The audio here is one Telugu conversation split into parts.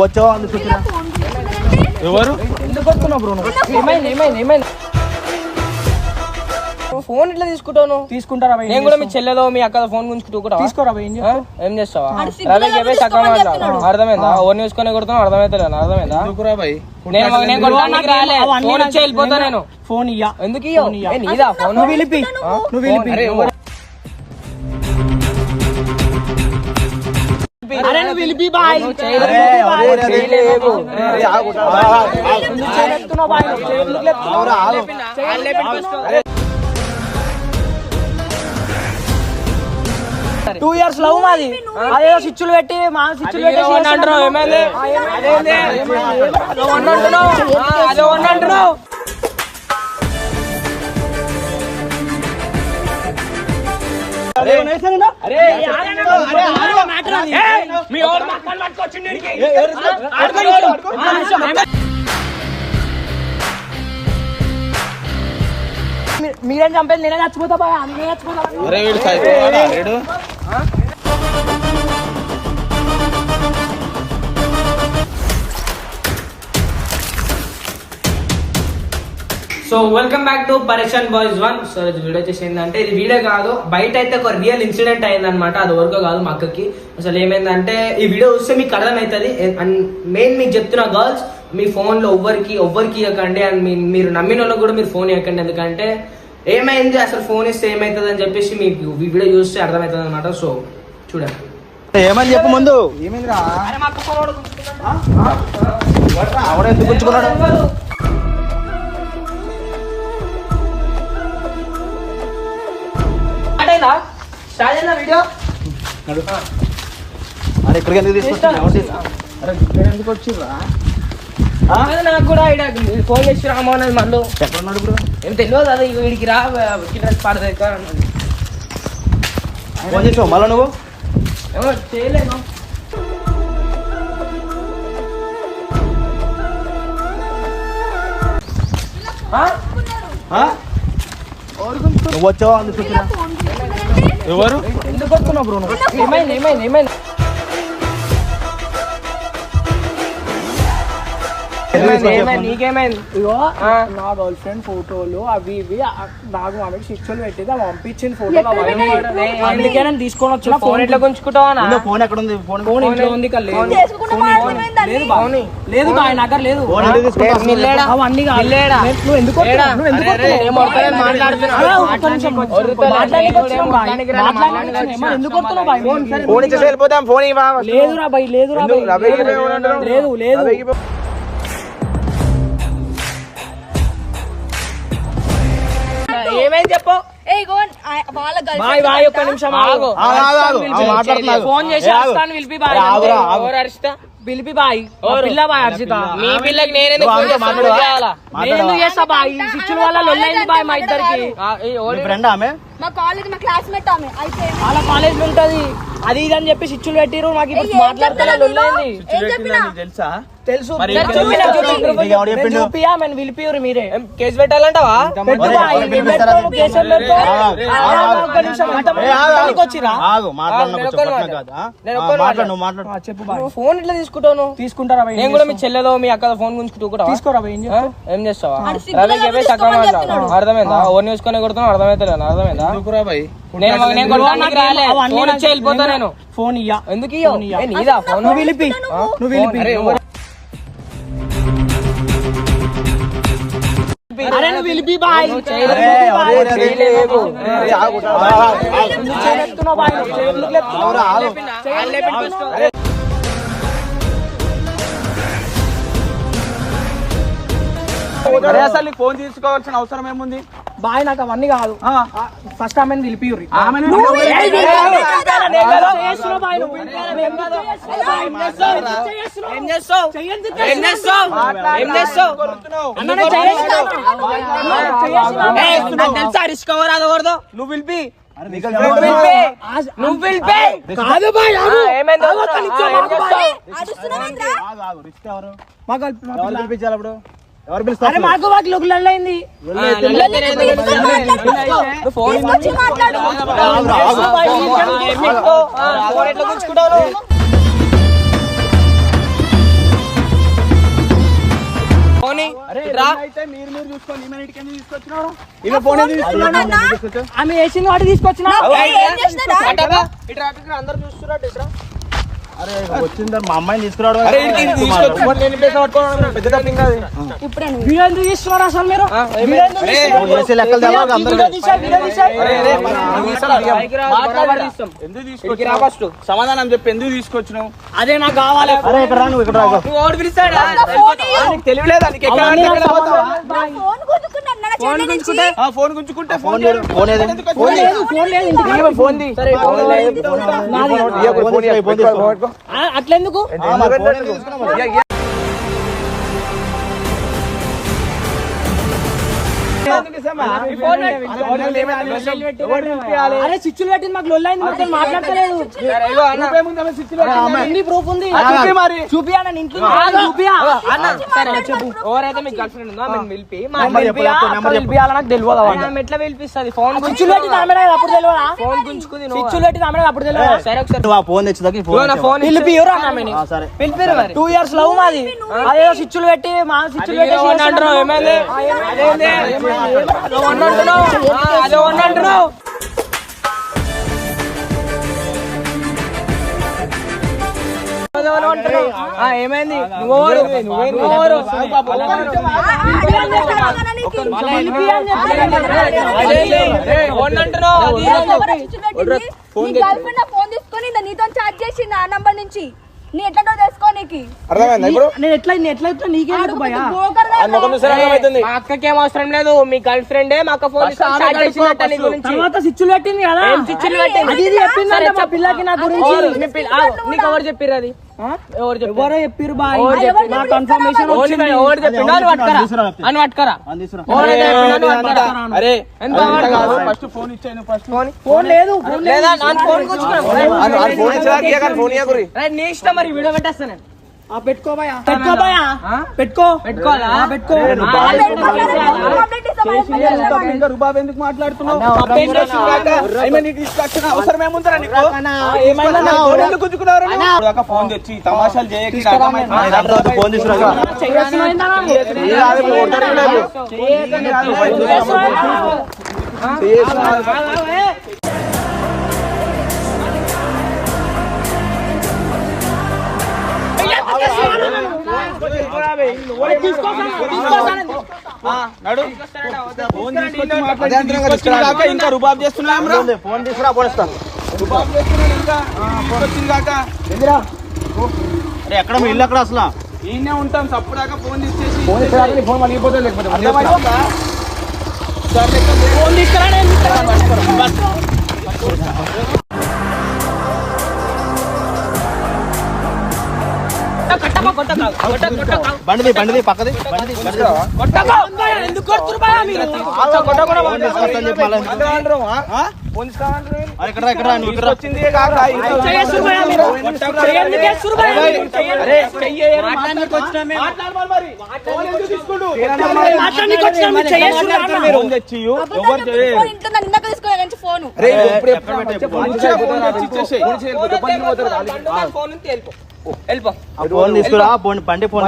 వచ్చావా అందుకు ఎవరు? ఎందుకు? ఏమైంది ఏమైంది? ఏమైంది ఫోన్ ఇట్లా తీసుకుంటావు? నువ్వు? తీసుకుంటారా? నేను కూడా మీ చెల్లెదో మీ అక్క ఫోన్ గుంజుకుంటూ తీసుకోరా ఏం? చేస్తావు? రవి చెప్పే. అర్థమైందా? ఓన్ చూసుకొని కొడుతున్నావు? అర్థమైతలేదు అర్థమైందా? ఎందుకురా భయ్? నేను నేను కొట్టడానికి రాలే. అవన్నీ ఫోన్ నాకు ఇచ్చి వెళ్ళిపోతా నేను ఫోన్ ఇయ్యా. ఎందుకు ఇయ్యా. ఫోన్ నువ్వు ఆగు. వాళ్ళు లేపించుకో. టూ ఇయర్స్ లవ్ మాది అదే స్విచ్లు పెట్టి మా స్విచ్లు పెట్టి అంటున్నావు, ఏమైంది? అదో అంటున్నావు. అదో అంటున్నావు. మీరేం చంపేది నేనే చచ్చిపోతా బాయ్ నేనే చచ్చిపోతా so welcome back to Pareshan boys one so ఇది వీడియో వచ్చేసి ఏంటంటే ఇది వీడియో కాదు. బయట అయితే ఒక రియల్ ఇన్సిడెంట్ అయిందనమాట అది వరకు కాదు మా అక్కకి. అసలు ఏమైందంటే ఈ వీడియో చూస్తే మీకు అర్థమవుతుంది అండ్ మెయిన్ మీకు చెప్తున్న గర్ల్స్ మీ ఫోన్లో ఎవ్వరికి ఎవ్వరికి ఇవ్వకండి అండ్ మీ మీరు నమ్మిన వాళ్ళకి కూడా మీరు ఫోన్ ఇవ్వకండి ఎందుకంటే ఏమైంది? అసలు ఫోన్ ఇస్తే ఏమవుతుంది అని చెప్పేసి మీకు ఈ వీడియో చూస్తే అర్థమవుతుంది అనమాట సో చూడండి. ఏమని చెప్పు ముందు? ఏమైందిరా? అయిందా స్టార్ట్ అయిందా వీడియో. అరే ఇక్కడికి ఎందుకు తీసుకొచ్చావు? ఎవరు తీసుకు- అరే ఇక్కడ ఎందుకు వచ్చిర్రా? అదే నాకు కూడా ఐడియా ఫోన్ చేసి రామో అనేది మళ్ళీ. ఎక్కడ ఉన్నాడు ఇప్పుడు? ఏం తెలియదు అదే వీడికి రా కిడ్నాప్ పాడదు ఫోన్ చేసావు మళ్ళీ నువ్వు? ఏమో చేయలేను? నువ్వు వచ్చావా? అందుకు ఎవరు? ఎందుకు వస్తున్నావు బ్రో ఏమైంది ఏమైంది ఏమైంది? ఇగో. నా గర్ల్ ఫ్రెండ్ ఫోటోలు అవి ఇవి నాకు ఆమెకి శిక్షలు పెట్టింది ఆమె పంపించిన ఫోటోలు అందుకే నేను తీసుకొని వచ్చిన ఫోన్ ఎట్లా గుంజుకుంటావా ఉందో ఫోన్ ఎక్కడ ఉంది ఫోన్ ఫోన్ ఇంట్లో ఉంది లేదు. లేదు. బాయ్ లేదు. బాయ్ నా దగ్గర లేదు. అవన్నీ నువ్వు ఎందుకు? నువ్వు ఎందుకు అరే, అరే, వస్తున్నావు? ఏం వస్తలేదు, మాట్లాడుతున్నా. అరే, ఏమైంది చెప్పు ఒక్క. నిమిషం ఆగు. ఆగు ఆగు, ఆగు, ఆగు. ఆగు, మాట్లాడుతున్నా, ఆగు. ఫోన్ చేసి ఆగు. వస్తాను పిలిపి బాయ్ అరే, ఆగురా, ఆగు. ఎవరు అరిస్తా పిలిపి బాయ్ ఆ ఎవరు? పిల్ల బాయ్ హర్షిత మీ పిల్లకి నేనెందుకు నువ్వు ఫోన్ ఆమెతో చేస్తాను? మాట్లాడవా? చేయాలా? నేను ఎందుకు చేస్తా బాయ్ ఈ శిక్షల వల్ల లొల్లైంది బాయ్ మా ఇద్దరికి ఆ, ఈ మీ ఓడి- ఫ్రెండ్ ఆమె మా కాలేజ్ మా క్లాస్మేట్ ఆమె. అయితే వాళ్ళ కాలేజ్ ఉంటది. అది ఇది అని చెప్పి శిక్షలు పెట్టిరు నాకు ఇప్పుడు చెప్పినా? తెలుసా? తెలుసు? చూపియా? మేము పిలిపియరు మీరే. ఏం కేసు పెట్టాలంటావా? చెప్పు ఫోన్ ఇట్లా తీసుకుంటావు నువ్వు? తీసుకుంటారా బాయ్, నేను కూడా మీ చేస్తావు? చెల్లెదో మీ అక్క ఫోన్ గుంజుకుంటూ తీసుకోరా బాయ్, ఏం? చేస్తావు? రవి చెప్పే చక్కగా తీసుకోమని మాట్లాడు చెప్తున్నాడు. అర్థమైందా? ఓన్ చూసుకొని కొడుతున్నావు అర్థమైతలేదు? అర్థమైందా? నేను ఫోన్ ఇయ్యా ఎందుకు ఇయ్యా. ఫోన్ నువ్వు నువ్వు అరే, నువ్వు పిలిపి బాయ్ అసలు ఫోన్ తీసుకోవాల్సిన అవసరం ఏముంది బాయ్ నాకు అవన్నీ కాదు ఫస్ట్ ఆమెను పిలిపియుర్రి తెలుసా రిస్క్ ఎవరిదో నువ్వు పిలిపి అరే మాకు మాకు? ఆమె వేసింది వాటి తీసుకొచ్చిన. అందరు చూస్తున్నట్టు వచ్చిందా? మా అమ్మాయిని తీసుకురావడం సమాధానం చెప్పి ఎందుకు తీసుకొచ్చినావు? అదే నాకు కావాలి. తెలియలేదా ఫోన్ గుంజుకున్నాను నా చెల్లి నుంచి. ఆ, ఫోన్ గుంజుకుంటే ఫోన్ ఫోన్ లేదు, ఫోన్ లేదు. ఎందుకు వచ్చినావు? లేదు. ఫోన్ లేదు ఇంటికి. ఫోన్ ది. సరే ఫోన్ ఫోన్ తీసుకో, ఫోన్ తీసుకో. ఆ, అట్లెందుకు? అరే చిచ్చులు పెట్టింది మాకు లొల్లి అయింది మాతో మాట్లాడతలేదు? ఉంది? ప్రూఫ్ ఉంది మరి. చూపియా నేను ఇంట్లో చూపియా అన్న. సరే చెప్పు. ఎవరైతే మీకు గర్ల్ ఫ్రెండ్ ఉందో ఆమెను పిలిపి. మా నెంబర్ చెప్పు, చెప్పు, నెంబర్ చెప్పు. నాకు తెలియదు ఆమె ఎట్లా పిలిపిస్తుంది? ఫోన్ ఆమె నాకు అప్పుడు తెలియదా ఫోన్ గుంజుకుంది ఆమె నాకు అప్పుడు తెలియదా సరే ఒకసారి ఫోన్ ఫోన్ నా ఇచ్చావు. ఫోన్ పిలిపియరు ఆమెని. ఆ, సరే. పిలిపిరు మరి. టూ ఇయర్స్ లవ్ మాది. అదే చిచ్చులు పెట్టి మా చిచ్చులు పెట్టి ఏమైంది అదో ఏమైంది? నువ్వెవరు? నువ్వెవరు? పిలిపి అని చెప్పి అదేంది? ఏ, వన్ అంటున్నావు అది నీ గర్ల్ ఫ్రెండ్ నా ఫోన్ తీసుకొని నీతో చాట్ చేసింది ఆ నంబర్ నుంచి. నీ ఎట్లా తెలుసుకో నీకు. అర్థమైందా ఇప్పుడు? నేను ఎట్లా నేను ఎట్లా చెప్తా నీకెందుకు భయ? బ్రోకర్ ఆ ముఖం చూసారా అర్థమవుతుంది మా అక్కకి ఏం అవసరం లేదు మీ గర్ల్ ఫ్రెండే మా అక్క ఫోన్ తర్వాత స్విచ్లు పెట్టింది కదా. చిచ్చులు పెట్టింది? అది ఇది చెప్పిందంట మా పిల్లకి నా గురించి. ఎవరు? నీకు చెప్పిర్రు అది? ఎవరు చెప్పారు? కన్ఫర్మేషన్ అని పట్టుకరా? అరే? ఫస్ట్ ఫోన్ ఇచ్చాను ఫస్ట్. ఫోన్ ఫోన్ లేదు ఫోన్ లేదు ఫోన్ ఫోన్ ఫోన్ ఇయ్యకురి నీ ఇష్టం మరి వీడియో పెట్టేస్తాను నేను ఆ, పెట్టుకో భయ పెట్టుకో భయ ఆ? పెట్టుకో పెట్టుకోవాలా ఆ, పెట్టుకో ఆ, తప్ప ఇంకా రుబాబ్ ఎందుకు మాట్లాడుతున్నావు అవసరం ఏముందిరా నీకు ఏమైనా నా ఫోన్ తెచ్చి తమాషాలు చేయకి ఫోన్ తీసుకురా ఇంకా రుబాబ్ చేస్తున్నాం ఫోన్ తీసుకురా ఫోన్ రుబాబ్ చేస్తున్నాడు ఇంకా వచ్చింది కాక అరే ఎక్కడ ఇల్లు అక్కడ అసలు ఈయనే ఉంటాం సప్పుడాక ఫోన్ తీసేసి ఫోన్ మళ్ళీపోతే లేకపోతే అర్థమైందా? సరే, ఫోన్ తీసుకురా ఫోన్ ఇస్తామంటారు ఏంటి? అరే ఇక్కడ రా, ఇక్కడ రా, నువ్వు ఇక్కడ రా. వచ్చింది. ఎందుకు ఎందుకు తీసుకుంటూ? ఫోన్ వెళ్ళిపో ఫోన్ తీసుకురా ఫోన్ బండి ఫోన్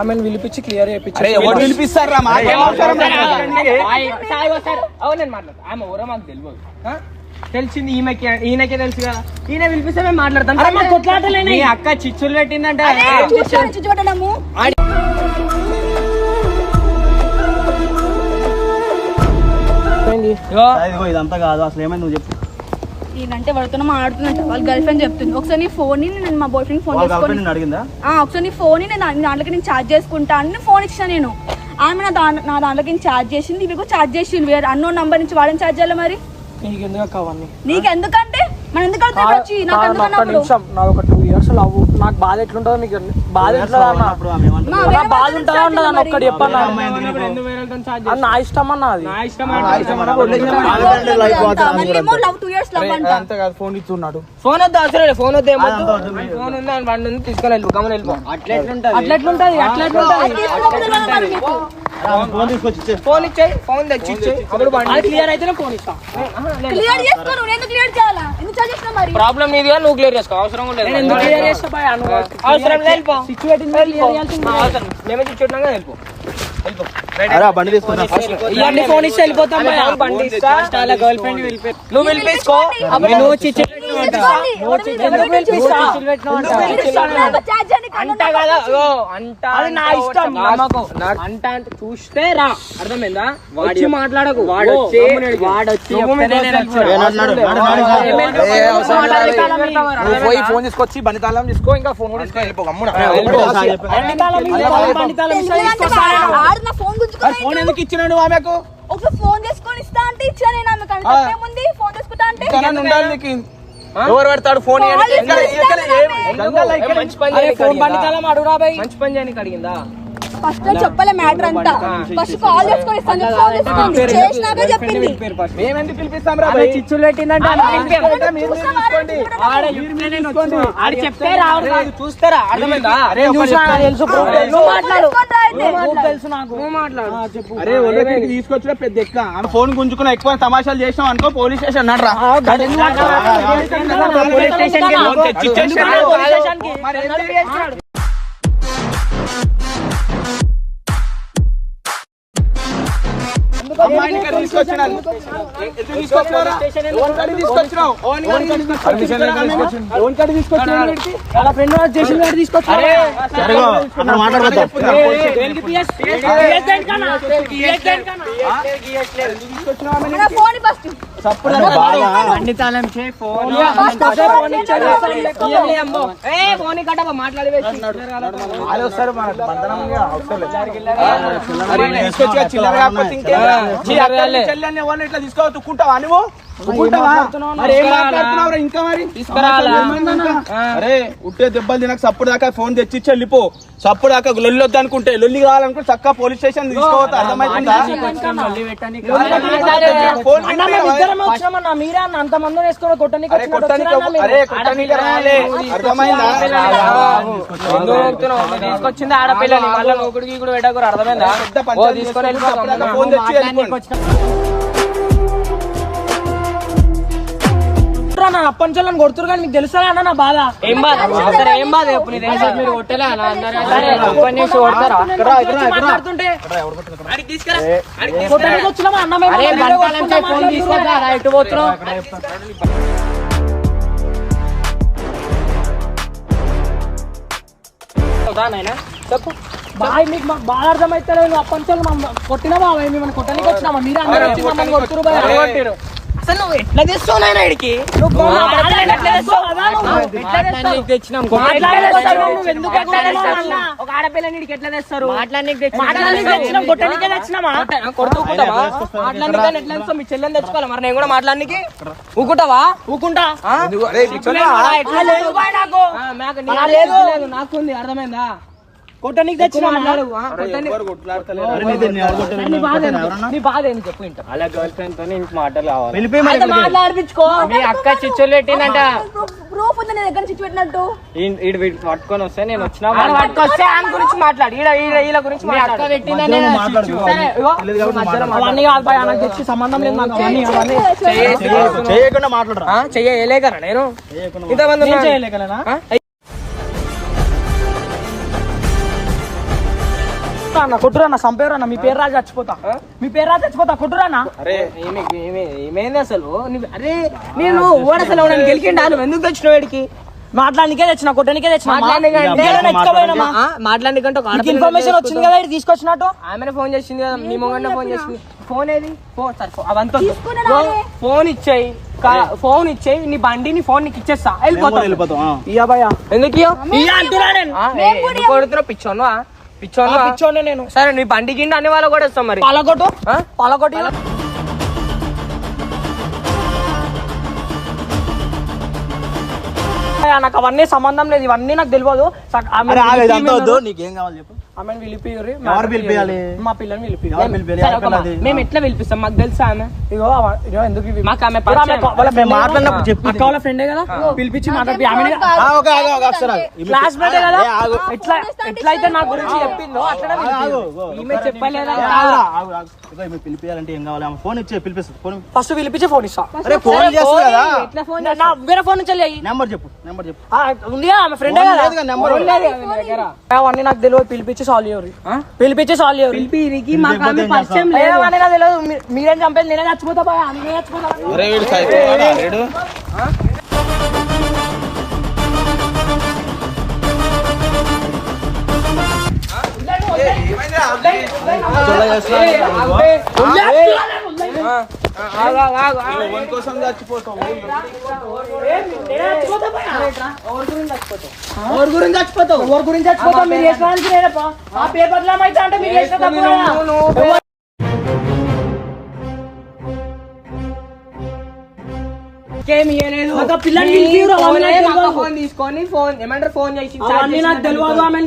ఆమెను పిలిపించి క్లియర్ పిలిపిస్తారా ఆమె ఎవరో మాకు తెలియదు? తెలిసింది ఈమెకి ఈయనకే తెలుసు కదా ఈయన పిలిపిస్తే మేము మాట్లాడతాం అక్క చిచ్చులు పెట్టిందంటే ఇదిగో ఇదంతా కాదు అసలు ఏమైంది నువ్వు చెప్పు. ఈయనంటే ఎవరితో మాడుతున్నట్టు వాళ్ళ గర్ల్ ఫ్రెండ్ చెప్తుంది. ఒకసారి నీ ఫోన్ని నేను మా బాయ్ ఫ్రెండ్ ఫోన్ వాళ్ళ చేసుకొని ఆ, ఒకసారి నీ ఫోన్ని నేను దాని దాంట్లోకి నేను ఛార్జ్ చేసుకుంటా అని ఫోన్ ఇచ్చిన నేను. ఆమె నా దాంట్లో నా దాంట్లోకి ఛార్జ్ చేసింది. ఇవి కూడా ఛార్జ్ చేసింది వేరే అన్నో నంబర్ నుంచి వాడని ఛార్జ్ చేయాలి మరి? నీకు ఎందుకంటే మనం ఎందుకు అడుగుతాం ఇప్పుడు వచ్చి? నాకు నాకు ఒక టూ ఇయర్స్ లవ్ నాకు బాధ ఎట్లుంటుందో మీకు బాధ ఎట్లుంటుందో అన్న? నా బాధ ఉంటుందా ఉండదు అన్న. ఒక్కటి చెప్పన్నా. అది నా ఇష్టం అన్న అది. ఫోన్ ఇస్తున్నాడు ఫోన్ వద్దు అవసరం లేదు ఫోన్ వద్దు మీకు. ఫోన్ ఉంది అని బండి ఉంది తీసుకొని వెళ్ళిపో గమని వెళ్ళిపో. అట్లా ఎట్లుంటది? అట్లా ఎట్లుంటది? అది తీసుకోకపోతే ఫోన్ తీసుకొచ్చి ఇచ్చే. ఫోన్ ఇచ్చేయి ఫోన్ తెచ్చి ఇచ్చేయి. అప్పుడు బండి అది క్లియర్ అయితేనే ఫోన్ ఇస్తా. క్లియర్ చేసుకో నువ్వు ఎందుకు క్లియర్ చేయాలా? ఎందుకు చార్జ్ చేసినా మరి? ప్రాబ్లం నీది నువ్వు క్లియర్ చేసుకో. అవసరం లేదు. నేను ఎందుకు క్లియర్ చేస్తా అవసరం లేదు వెళ్ళిపో. సిచ్యువేషన్ క్లియర్ చేయాల్సింది ఆ, అవసరం మేమే చూసుకుంటున్నాగా వెళ్ళిపో. వెళ్ళిపో. అరే ఆ బండి తీసుకున్నా ఇవన్నీ ఫోన్ ఇస్తే వెళ్ళిపోతాం భయ. బండి ఇస్తా గర్ల్ ఫ్రెండ్ నువ్వు చిచ్చి? అంట కదా అంట అది నా ఇష్టం. నమ్మకం అంట అంటే చూస్తే రా. అర్థమైందా? వచ్చి మాట్లాడకు. వాడు వచ్చి వాడు వచ్చి పోయి ఫోన్ తీసుకొచ్చి బండి తాళం తీసుకో ఇంకా ఫోన్ కూడా తీసుకో. వెళ్ళిపో ఫోన్ ఎందుకు ఇచ్చినాడు ఆమెకు? ఒక ఫోన్ చేసుకొని ఇస్తా అంటే ఇచ్చా నేను ఫోన్ తీసుకుంటా అంటే ఎవరు పెడతాడు? ఫోన్ ఫోన్ అడుగురా మంచి పని అడిగిందా? ఫస్ట్ చెప్పలే మ్యాటర్ అంతా. ఫస్ట్ కాల్ చేసుకొని చేసినాక చెప్పింది. పిలిపిస్తాం రా? చిచ్చులు పెట్టిందంటే చెప్తే రావడం. చూస్తారా? అర్థమైందా? తెలుసు తీసుకొచ్చిన పెద్ద ఎక్క. ఫోన్ గుంజుకున్న ఎక్కువ తమాషాలు చేసినాం అనుకో పోలీస్ స్టేషన్ అన్నాడు అమ్మాయిని ఇక్కడ తీసుకొచ్చినాను. ఎందుకు తీసుకొచ్చినావురా? ఓన్ కాడికి తీసుకొచ్చినావు. కాడికి తీసుకొచ్చినావు. ఫ్రెండ్ వాడు చేసిన వాడు తీసుకొచ్చి చిల్లర కాకపోతే ఇంకేం? ఇట్లా తీసుకో తుక్కుంటావా నువ్వు? ఇంకా మరి? అరే ఉట్టే దెబ్బలు తినక సప్పుడు దాకా ఫోన్ తెచ్చి వెళ్ళిపో. సప్పుడు దాకా లొల్లి అనుకుంటే లొల్లి కావాలనుకుంటే చక్కగా పోలీస్ స్టేషన్ తీసుకోవద్దు మీరే అన్న అంత మంది కొట్టడానికి అర్థమైందా? తీసుకొచ్చింది ఆడపిల్లని మళ్ళీ నూకుడికి కూడా పెట్టకూడదు అర్థమైందా? తీసుకొని అప్పటి నుంచి నన్ను కొడుతురు కానీ మీకు తెలుసా అన్న నా బాధ? ఏం బాధ? సరే ఏం బాధ నీ తెలుసా మీరు కొట్టలే అన్న అందరూ సరే ఒక్కని చేసి కొడతారా? మాట్లాడుతుంటే కొట్టడానికి వచ్చినామా? అన్న మేము ఫోన్ చెప్పు. బాయ్ మీకు మాకు బాగా అర్థమైతే అప్పటి నుంచి మమ్మల్ని కొట్టినా బాబా మేము కొట్టడానికి వచ్చినామా? మీరే అందరూ వచ్చి మమ్మల్ని బాయ్. అసలు నువ్వు ఎట్లా తెస్తావు నాయన ఇడికి? ఒక తెస్తారు? మీ చెల్లెని తెచ్చుకోవాలి. మరి నేను కూడా మాట్లాడనీకి ఊకుంటావా? ఊకుంటా? నాకు? నాకు నీ లేదు. లేదు నాకు ఉంది అర్థమైందా? కొట్టడానికి అలా గర్ల్ ఫ్రెండ్ తోనే ఇంక మాటలు కావాలి. మాట్లాడిపించుకో. మీ అక్క చిచ్చులు పెట్టిందంట ప్రూఫ్ ఉంది దగ్గర పెట్టినట్టు ఈడు వీడు పట్టుకొని వస్తే నేను వచ్చినా పట్టుకొస్తే ఆయన గురించి మాట్లాడు. ఈడ గురించి మీ అక్క పెట్టిందనే. అవన్నీ కాదు నాకు తెచ్చి సంబంధం లేదు నాకు. అవన్నీ అవన్నీ. చెయ్యి- చేయకుండా మాట్లాడరా. నేను? చేయకుండా ఇంతమంది. చేయలేకలేనా అన్న కొట్టురన్న సంపేరన్న మీ పేరు రాజు చచ్చిపోతా. మీ పేరు రాజు చచ్చిపోతా కొట్టురన్న అరే ఏమి ఏమి ఏమైంది అసలు? నువ్వు- అరే నేను ఓడ అసలు ఎవడని గెలికిండా? నువ్వు ఎందుకు తెచ్చినావు వాడికి మాట్లాడనికే తెచ్చిన కొట్టనికే తెచ్చిన ఆడపిల్లని ఇన్ఫర్మేషన్ వచ్చింది కదా ఇది తీసుకొచ్చినట్టు? ఆమెనే ఫోన్ చేసింది కదా మీ మొగన్న ఫోన్ చేసింది. ఫోన్ ఏది? ఫోన్ సరే అవంతా. ఫోన్ ఇచ్చేయి. ఫోన్ ఇచ్చేయి నీ బండి నీ ఫోన్ నీకు ఇచ్చేస్తా. వెళ్ళిపోతా వెళ్ళిపోతాం ఆ. ఇయ్యా భయ్యా. ఎందుకు ఇయ్యవు? ఇయ్యా పిచ్చోన్వా? పిచ్చోనే నేను. సరే నీ బండి కింద అన్ని వాళ్ళు కూడా ఇస్తాం మరి. పాలకొట్టు? పాలకొట్టు నాకు అవన్నీ సంబంధం లేదు ఇవన్నీ నాకు తెలియదు. నీకేం కావాలి చెప్పు. ఆమెను. మా పిల్లని పిలిపి ఎవరు పిలిపియాలి? సరే, ఎవరి ఒక మా- పిల్లది? మేము ఎట్లా పిలిపిస్తాం మాకు తెలుసా ఆమె? ఇగో ఎందుకు మాకు ఆమె. వాళ్ళ మాట్లాడినప్పుడు? చెప్పు అక్క ఫ్రెండే కదా? పిలిపించి మాట్లాడి ఆమె క్లాస్ మేటే కదా? ఏ, ఆగు. ఎట్లా ఎట్లయితే నా గురించి చెప్పిందో ఆగు. ఈమె చెప్పలేదా? ఏ, ఆగురా, ఆగు, ఆగు. ఇదిగో ఈమె పిలిపియాలంటే ఏం కావాలి? ఆమె ఫోన్ ఇచ్చే పిలిపిస్తుంది. ఫోన్ ఫస్ట్ పిలిపించి ఫోన్ ఇస్తా. ఫోన్ చేస్తుంది కదా. వేరే ఫోన్ నుంచి నెంబర్ చెప్పు నెంబర్ చెప్పు. ఉంది ఆమె ఫ్రెండే కదా. నెంబర్. అవన్నీ నాకు తెలియదు పిలిపించి సాల్వ్ చేయరు. పిలిపించి సాల్వ్ చేయరు. పిలిపిరికి మాకు ఆమె పరిచయం అవన్నీ నాకు తెలియదు. మీరేం చంపేది? నేనే చచ్చిపోతా బాయ్ నేనే చచ్చిపోతా కోసం చచ్చిపోతావు. ఎవరి గురించి చచ్చిపోతావు? ఎవరి గురించి చచ్చిపోతావు? మీరు చేసడానికి నేనప్పా ఆ పేపర్లో అయితే అంటే మీరు చేసిన అవన్నీ నాకు ఫోనే మాకు తెలియదు. ఫోన్ తీసుకొని ఫోన్ ఏమంటారు? ఫోన్ చేసి నాకు తెలియదు ఆమెను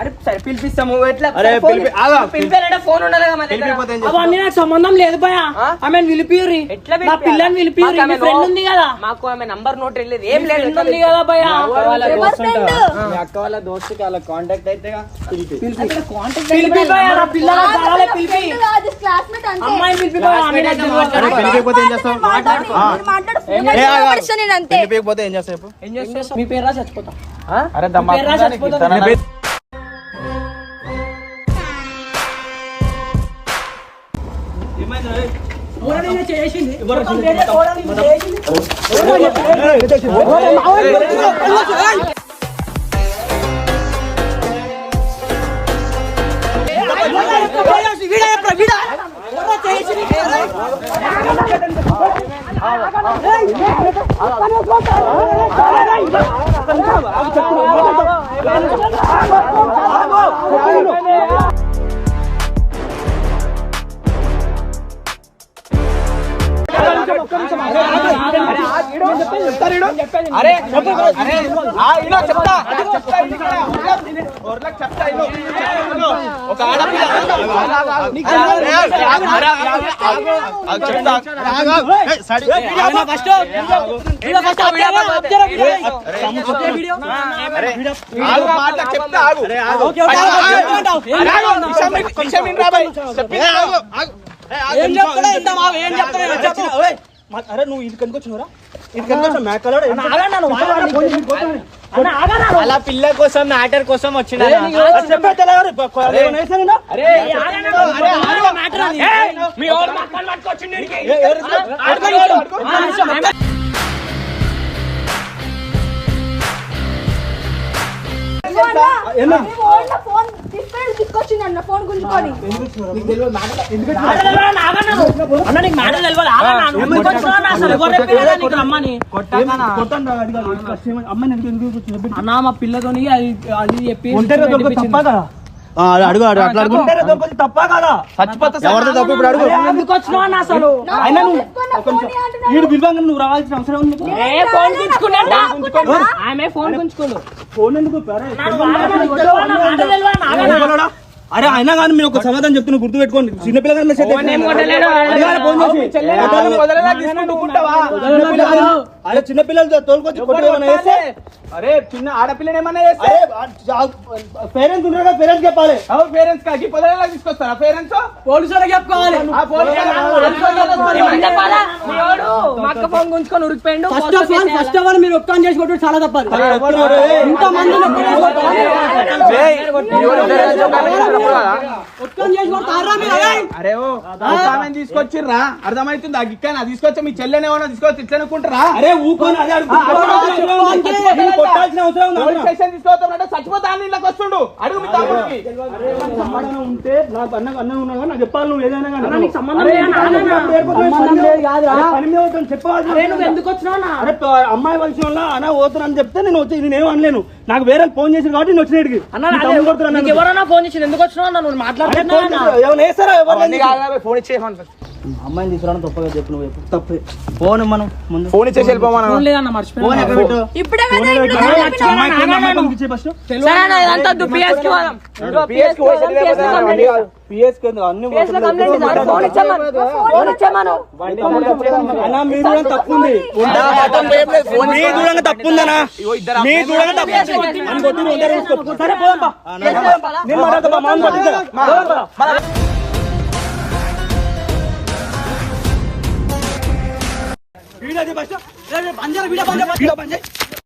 అరే సరే పిలిపిస్తాము. ఎట్లా? అరే, ఫోన్- ఉండాలి? అవన్నీ నాకు సంబంధం లేదు భయ? ఆమెను పిలిపియ్యుర్రి ఎట్లా నా పిల్లని మీ ఆమె ఫ్రెండ్ ఉంది కదా. మాకు ఆమె నంబర్ నోట్ వెళ్ళలేదు ఏం లేదు ఉంది కదా భయ. అక్క వాళ్ళ దోస్తుకి అలా కాంటాక్ట్ అయితే పిలిపి. కావాలి పిలిపి క్లాస్మేట్ అంతే. అమ్మాయిని పిలిపి మాట్లాడు, ఫోన్ ఏ, అంతే పిలిపిపోతే ఏం చేస్తావు? మీ పేరు చచ్చిపోతా అరే మీ పేరు రా చచ్చిపోతా నీ పేరు- చెప్తాడో ఇంత మావ, ఏం చెప్తాడో చెప్పు. ఓయ్, మా- అరే నువ్వు ఇది కనుక అలా పిల్ల కోసం మ్యాటర్ కోసం వచ్చిన ఫోన్ తీసుకొని తీసుకొచ్చిండు అన్న ఫోన్ గుంజుకొని. అన్న నీకు మ్యాటర్ తెలియదా? అన్న మా పిల్లతోని అది అది చెప్పి అడుగు అడుగు అట్లా అడుగు. తప్ప కదా? చచ్చిపోతా. ఎవరితో తప్పు ఇప్పుడు అడుగు. ఎందుకు వచ్చినావు అసలు? అయినా నువ్వు. ఈడు పిలవంగానే నువ్వు రావాల్సిన అవసరం ఉంది? ఏ ఫోన్ గుంజుకున్నాడా? ఆమె ఫోన్ గుంజుకోడు ఫోన్ ఎందుకు అరే, అయినా కానీ మీరు ఒక సమాధానం చెప్తున్నా గుర్తు పెట్టుకోండి చిన్నపిల్ల కానీ మెసేజ్ ఫోన్ చేసి చెల్లెలు వదలలా తీసుకుంటుకుంటావా? అరే చిన్నపిల్లలతో తోలుకొచ్చి కొట్టి అరే చిన్న ఆడపిల్లని ఏమన్నా చేస్తే? పేరెంట్స్ ఉంటారు కదా పేరెంట్స్ చెప్పాలి. పేరెంట్స్ కాకి పొదలలా తీసుకొస్తారా? పేరెంట్స్? చెప్పుకోవాలి. పోలీసు ఏమని చెప్పాలా? మీ వాడు మా అక్క ఫోన్ గుంజుకొని ఉరికిపోయిండు first of all first of all మీరు ఒక్కని చేసి కొట్టడం చాలా తప్పదు ఇంత మంది అరే! ఓ ఒక ఆమెను తీసుకొచ్చిర్రా? అర్థమవుతుందా గిక్కన తీసుకొచ్చి మీ చెల్లెని ఏమన్నా తీసుకొచ్చి ఇట్లా అనుకుంటారా? అరే ఊకొని అదే. కొట్టాల్సిన అవసరం స్టేషన్ ఇళ్ళకి వస్తుండు. అడుగు మీ తమ్ముడికి సమాధానం ఉంటే నాకు అన్న అన్న ఉన్నా నాకు చెప్పాలి నువ్వు ఏదైనా కానీ. నీకు సంబంధం లేదు చెప్పాలి నువ్వు ఎందుకు వచ్చినావు అమ్మాయి వచ్చిన వల్ల అన్న పోతున్నా అని చెప్తే నేను వచ్చి నేనేం అనలేను. నాకు వేరే ఫోన్ చేసి కాబట్టి నేను వచ్చిన. అన్న నీ అదే, తమ్ముడు కొడుతున్నాడు నీకు నన్ను. ఎవరన్నా ఫోన్ చేసి ఎందుకు ఎవరు అవన్నీ కాదు ఫోన్ ఇచ్చేయమని అమ్మాయిని తీసుకురావడం తప్పగా చెప్పు నువ్వు చెప్పు తప్పే ఫోన్ మనం ముందు ఫోన్ ఇచ్చేసి వెళ్ళిపోమన్నా ఫోన్ లేదన్న మర్చిపోయినా ఫోన్ ఎక్కడ పెట్టు ఇప్పుడే కదా ఇప్పుడు కదా చెప్పినా. కాదు. పిఎస్కి అన్ని ఫోన్ ఇచ్చామను ఫోన్ ఇచ్చామను అన్నా మీ దూరం తప్పు ఉంది మీ దూరంగా తప్పు ఉందనా మీ దూరంగా తప్పు ఉంది. అని కొట్టి అందరూ చూసుకో. సరే పోదాం పా. నేను మాట్లాడతా పా, మామూలు పట్టించరా. పోదాం పా. వీడియో అది ఫస్ట్. రే, రే, బంద్ చేయరా, వీడియో బంద్ చేయి. వీడియో బంద్ చేయి.